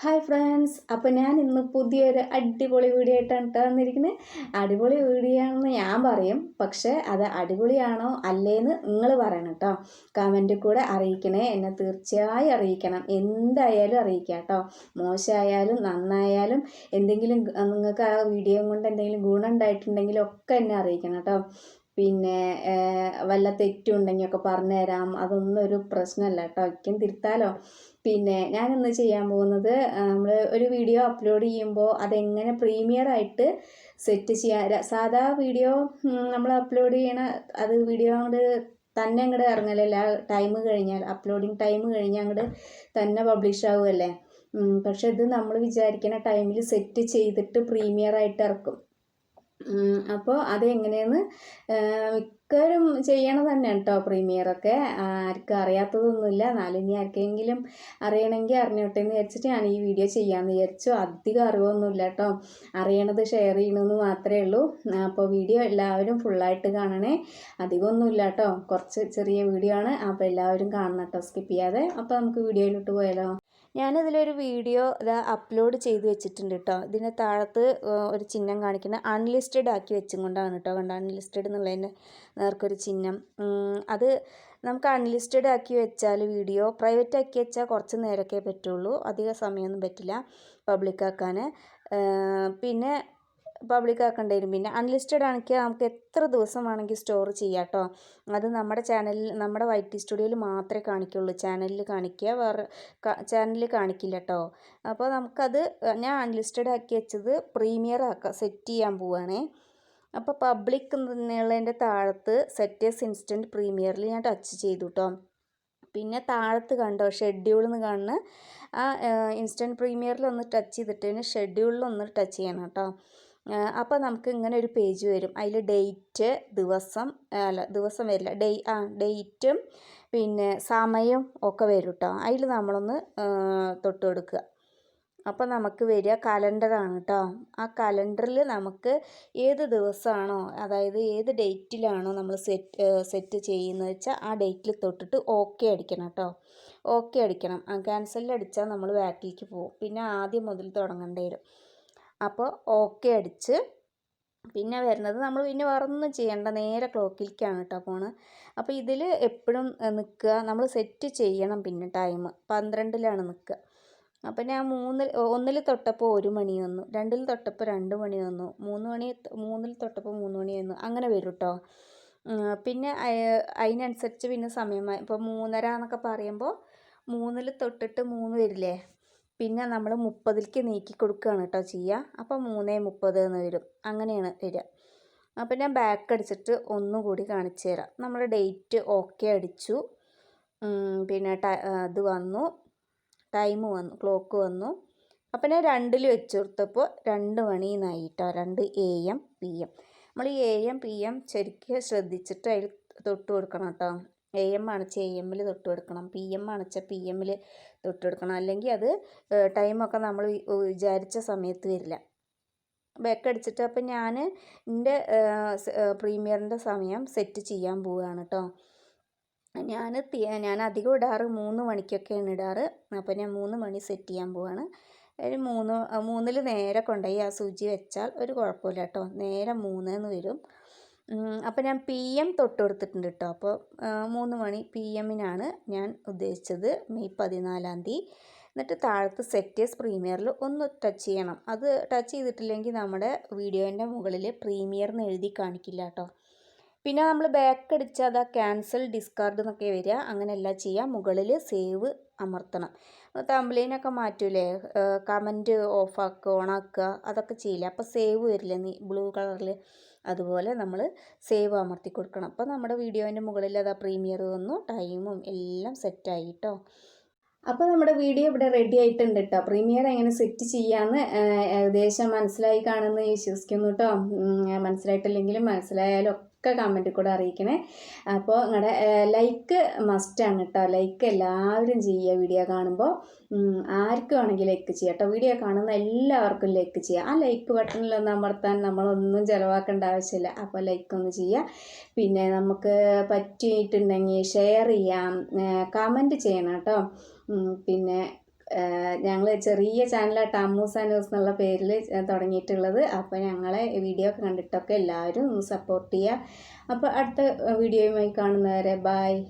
Hi friends അപ്പോൾ ഞാൻ ഇന്ന് പുതിയൊരു അടിപൊളി വീഡിയോ ആയിട്ടാണ് കേട്ടോ വന്നിരിക്കുന്നത് അടിപൊളി വീഡിയോ ആണെന്ന് ഞാൻ പറയും പക്ഷേ അത് അടിപൊളിയാണോ അല്ലേന്ന് നിങ്ങൾ പറയണം കേട്ടോ കമന്റിൽ കൂടെ അറിയിക്കണേ എന്നെ തീർച്ചയായും അറിയിക്കണം. എന്തായാലും അറിയിക്കാം കേട്ടോ മോശമായാലും നന്നായാലും എന്തെങ്കിലും നിങ്ങൾക്ക് ആ വീഡിയോ കൊണ്ട് എന്തെങ്കിലും ഗുണം ഉണ്ടായിട്ടുണ്ടെങ്കിലും ഒക്കെ എന്നെ അറിയിക്കണം കേട്ടോ പിന്നെ വല്ല തെറ്റുണ്ടെങ്കിൽ ഒക്കെ പറഞ്ഞു തരാം. അതൊന്നും ഒരു പ്രശ്നമല്ല കേട്ടോ. ഒരിക്കലും തിരുത്താലോ? പിന്നെ ഞാൻ ഇന്ന് ചെയ്യാൻ പോകുന്നത് നമ്മൾ ഒരു വീഡിയോ അപ്ലോഡ് ചെയ്യുമ്പോൾ അതെങ്ങനെ പ്രീമിയർ ആയിട്ട് സെറ്റ് ചെയ്യാൻ സാധാ വീഡിയോ നമ്മൾ അപ്ലോഡ് ചെയ്യണ അത് വീഡിയോ അങ്ങോട്ട് തന്നെ അങ്ങോട്ട് ഇറങ്ങലല്ല? ടൈം കഴിഞ്ഞാൽ അപ്ലോഡിങ് ടൈം കഴിഞ്ഞാൽ അങ്ങോട്ട് തന്നെ പബ്ലിഷ് ആവുമല്ലേ പക്ഷെ ഇത് നമ്മൾ വിചാരിക്കുന്ന ടൈമിൽ സെറ്റ് ചെയ്തിട്ട് പ്രീമിയർ ആയിട്ട് ഇറക്കും. അപ്പോൾ അതെങ്ങനെയെന്ന് മിക്കവരും ചെയ്യണത് തന്നെ കേട്ടോ പ്രീമിയറൊക്കെ. ആർക്കും അറിയാത്തതൊന്നുമില്ല. എന്നാലും ഇനി ആർക്കെങ്കിലും അറിയണമെങ്കിൽ അറിഞ്ഞോട്ടെ എന്ന് വിചാരിച്ചിട്ട് ഞാൻ ഈ വീഡിയോ ചെയ്യാമെന്ന് വിചാരിച്ചു. അധികം അറിവൊന്നുമില്ല കേട്ടോ അറിയണത് ഷെയർ ചെയ്യണമെന്ന് മാത്രമേ ഉള്ളൂ. അപ്പോൾ വീഡിയോ എല്ലാവരും ഫുള്ളായിട്ട് കാണണേ. അധികമൊന്നുമില്ല കേട്ടോ കുറച്ച് ചെറിയ വീഡിയോ ആണ്. അപ്പോൾ എല്ലാവരും കാണണം കേട്ടോ സ്കിപ്പ് ചെയ്യാതെ. അപ്പോൾ നമുക്ക് വീഡിയോയിലോട്ട് പോയാലോ? ഞാനിതിലൊരു വീഡിയോ ഇതാ അപ്ലോഡ് ചെയ്ത് വെച്ചിട്ടുണ്ട് കേട്ടോ ഇതിന്റെ താഴത്ത് ഒരു ചിഹ്നം കാണിക്കുന്ന അൺലിസ്റ്റഡ് ആക്കി വെച്ചും കൊണ്ടാണ് കേട്ടോ കണ്ട? അൺലിസ്റ്റഡ് എന്നുള്ളതിന്റെ നേർക്കൊരു ചിഹ്നം. അത് നമുക്ക് അൺലിസ്റ്റഡ് ആക്കി വെച്ചാൽ വീഡിയോ പ്രൈവറ്റ് ആക്കി വെച്ചാൽ കുറച്ച് നേരമൊക്കെ പറ്റുള്ളൂ. അധിക സമയമൊന്നും പറ്റില്ല പബ്ലിക് ആക്കാൻ പിന്നെ പബ്ലിക് ആക്കേണ്ടി വരും. പിന്നെ അൺലിസ്റ്റഡ് ആണെങ്കിൽ നമുക്ക് എത്ര ദിവസം വേണമെങ്കിൽ സ്റ്റോർ ചെയ്യാം കേട്ടോ അത് നമ്മുടെ ചാനലിൽ നമ്മുടെ വൈറ്റി സ്റ്റുഡിയോയിൽ മാത്രമേ കാണിക്കുള്ളൂ. ചാനലിൽ കാണിക്കുക വേറെ ചാനലിൽ കാണിക്കില്ല കേട്ടോ അപ്പോൾ നമുക്കത് ഞാൻ അൺലിസ്റ്റഡ് ആക്കി വെച്ചത് പ്രീമിയർ ആക്കാം സെറ്റ് ചെയ്യാൻ പോവുകയാണേ അപ്പോൾ പബ്ലിക് എന്നുള്ളതിന്റെ താഴത്ത് സെറ്റേഴ്സ് ഇൻസ്റ്റന്റ് പ്രീമിയറിൽ ഞാൻ ടച്ച് ചെയ്തു കേട്ടോ പിന്നെ താഴത്ത് കണ്ടോ ഷെഡ്യൂൾ എന്ന് കാണുന്ന ആ ഇൻസ്റ്റന്റ് പ്രീമിയറിൽ ഒന്ന് ടച്ച് ചെയ്തിട്ട് ഷെഡ്യൂളിൽ ഒന്ന് ടച്ച് ചെയ്യണം കേട്ടോ അപ്പോൾ നമുക്ക് ഇങ്ങനെ ഒരു പേജ് വരും. അതിൽ ഡേറ്റ് ദിവസം അല്ല ദിവസം വരില്ല. ഡേ ആ ഡേറ്റും പിന്നെ സമയം ഒക്കെ വരും കേട്ടോ അതിൽ നമ്മളൊന്ന് തൊട്ട് കൊടുക്കുക അപ്പോൾ നമുക്ക് വരിക കലണ്ടറാണ് കേട്ടോ ആ കലണ്ടറിൽ നമുക്ക് ഏത് ദിവസമാണോ അതായത് ഏത് ഡേറ്റിലാണോ നമ്മൾ സെറ്റ് സെറ്റ് ചെയ്യുന്നത് വെച്ചാൽ ആ ഡേറ്റിൽ തൊട്ടിട്ട് ഓക്കെ അടിക്കണം കേട്ടോ ഓക്കെ അടിക്കണം. ക്യാൻസലിൽ അടിച്ചാൽ നമ്മൾ ബാക്കിലേക്ക് പോകും. പിന്നെ ആദ്യം മുതൽ തുടങ്ങേണ്ടി വരും. അപ്പോൾ ഓക്കെ അടിച്ച് പിന്നെ വരുന്നത് നമ്മൾ പിന്നെ വേറെ ഒന്നും ചെയ്യേണ്ട നേരെ ക്ലോക്കിലേക്കാണ് കേട്ടോ ഫോണ് അപ്പോൾ ഇതിൽ എപ്പോഴും നിൽക്കുക. നമ്മൾ സെറ്റ് ചെയ്യണം പിന്നെ ടൈം പന്ത്രണ്ടിലാണ് നിൽക്കുക. അപ്പം ഞാൻ മൂന്നിൽ ഒന്നിൽ തൊട്ടപ്പോൾ ഒരു മണി വന്നു. രണ്ടിൽ തൊട്ടപ്പോൾ രണ്ട് മണി വന്നു. മൂന്ന് മണി മൂന്നിൽ തൊട്ടപ്പോൾ മൂന്ന് മണി വന്നു. അങ്ങനെ വരും കേട്ടോ. പിന്നെ അതിനനുസരിച്ച് പിന്നെ സമയമായി. ഇപ്പോൾ മൂന്നര എന്നൊക്കെ പറയുമ്പോൾ മൂന്നിൽ തൊട്ടിട്ട് മൂന്ന് വരില്ലേ? പിന്നെ നമ്മൾ മുപ്പതിലേക്ക് നീക്കി കൊടുക്കുകയാണ് കേട്ടോ ചെയ്യുക അപ്പോൾ മൂന്ന് മുപ്പത് എന്ന് വരും. അങ്ങനെയാണ് വരിക അപ്പോൾ ഞാൻ ബാക്ക് അടിച്ചിട്ട് ഒന്നുകൂടി കാണിച്ചു തരാം. നമ്മൾ ഡേറ്റ് ഓക്കെ അടിച്ചു. പിന്നെ ഇത് വന്നു. ടൈം വന്നു ക്ലോക്ക് വന്നു. അപ്പോൾ ഞാൻ രണ്ടിൽ വെച്ച് കൊടുത്തപ്പോൾ രണ്ട് മണിന്നായി കേട്ടോ രണ്ട് എ എം പി എം നമ്മൾ എ എം പി എം ശരിക്കും ശ്രദ്ധിച്ചിട്ട് അതിൽ തൊട്ട് കൊടുക്കണം കേട്ടോ എ എം അണച്ച എ എമ്മിൽ തൊട്ട് കൊടുക്കണം. പി എം അണച്ച പി എമ്മിൽ തൊട്ട് കൊടുക്കണം. അല്ലെങ്കിൽ അത് ടൈമൊക്കെ നമ്മൾ വിചാരിച്ച സമയത്ത് വരില്ല. ബാക്ക് അടിച്ചിട്ട് അപ്പം ഞാൻ എന്റെ പ്രീമിയറിന്റെ സമയം സെറ്റ് ചെയ്യാൻ പോവുകയാണ് കേട്ടോ ഞാൻ ഞാൻ അധികം ഇടാറ് മൂന്ന് മണിക്കൊക്കെയാണ് ഇടാറ്. അപ്പോൾ ഞാൻ മൂന്ന് മണി സെറ്റ് ചെയ്യാൻ പോവാണ്. ഒരു മൂന്ന് മൂന്നിൽ നേരെ കൊണ്ടുപോയി ആ സൂചി വെച്ചാൽ ഒരു കുഴപ്പമില്ല കേട്ടോ നേരെ മൂന്നെന്ന് വരും. അപ്പോൾ ഞാൻ പി എം തൊട്ട് കൊടുത്തിട്ടുണ്ട് കേട്ടോ അപ്പോൾ മൂന്ന് മണി പി എമ്മിനാണ് ഞാൻ ഉദ്ദേശിച്ചത്. മെയ് പതിനാലാം തീയതി. എന്നിട്ട് താഴത്ത് സെറ്റേഴ്സ് പ്രീമിയറിൽ ഒന്ന് ടച്ച് ചെയ്യണം. അത് ടച്ച് ചെയ്തിട്ടില്ലെങ്കിൽ നമ്മുടെ വീഡിയോന്റെ മുകളിൽ പ്രീമിയർ എന്ന് എഴുതി കാണിക്കില്ല കേട്ടോ പിന്നെ നമ്മൾ ബാക്ക് അടിച്ചാൽ അതാ ക്യാൻസൽ ഡിസ്കാർഡ് എന്നൊക്കെ വരിക. അങ്ങനെയല്ല ചെയ്യുക മുകളിൽ സേവ് അമർത്തണം. തമ്പ്ലൈനൊക്കെ മാറ്റൂലേ? കമന്റ് ഓഫാക്കുക ഓണാക്കുക അതൊക്കെ ചെയ്യില്ല? അപ്പോൾ സേവ് വരില്ലേ? നീ ബ്ലൂ കളറിൽ അതുപോലെ നമ്മൾ സേവ് അമർത്തി കൊടുക്കണം. അപ്പോൾ നമ്മുടെ വീഡിയോന്റെ മുകളിൽ അതാ പ്രീമിയർ വന്നു ടൈമും എല്ലാം സെറ്റായി കേട്ടോ അപ്പോൾ നമ്മുടെ വീഡിയോ ഇവിടെ റെഡി ആയിട്ടുണ്ട് കേട്ടോ പ്രീമിയർ എങ്ങനെ സെറ്റ് ചെയ്യാമെന്ന് ഏകദേശം മനസ്സിലായി കാണുമെന്ന് വിശ്വസിക്കുന്നു കേട്ടോ മനസ്സിലായിട്ടില്ലെങ്കിലും മനസ്സിലായാലും ഒക്കെ കമന്റിൽ കൂടെ അറിയിക്കണേ. അപ്പോൾ നിങ്ങളുടെ ലൈക്ക് മസ്റ്റാണ് കേട്ടോ ലൈക്ക് എല്ലാവരും ചെയ്യുക വീഡിയോ കാണുമ്പോൾ ആർക്ക് വേണമെങ്കിൽ ലൈക്ക് ചെയ്യാം കേട്ടോ വീഡിയോ കാണുന്ന എല്ലാവർക്കും ലൈക്ക് ചെയ്യുക ആ ലൈക്ക് ബട്ടണിലൊന്ന് അമർത്താൻ നമ്മളൊന്നും ചിലവാക്കേണ്ട ആവശ്യമില്ല. അപ്പോൾ ലൈക്ക് ഒന്ന് ചെയ്യുക പിന്നെ നമുക്ക് പറ്റിയിട്ടുണ്ടെങ്കിൽ ഷെയർ ചെയ്യാം. കമന്റ് ചെയ്യണം കേട്ടോ പിന്നെ ഞങ്ങൾ ചെറിയ ചാനലാണ് ആൻഡ് ന്യൂസ് എന്നുള്ള പേരിൽ തുടങ്ങിയിട്ടുള്ളത്. അപ്പോൾ ഞങ്ങളെ വീഡിയോ ഒക്കെ കണ്ടിട്ടൊക്കെ എല്ലാവരും സപ്പോർട്ട് ചെയ്യുക അപ്പോൾ അടുത്ത വീഡിയോയുമായി കാണുന്നവരെ ബായ്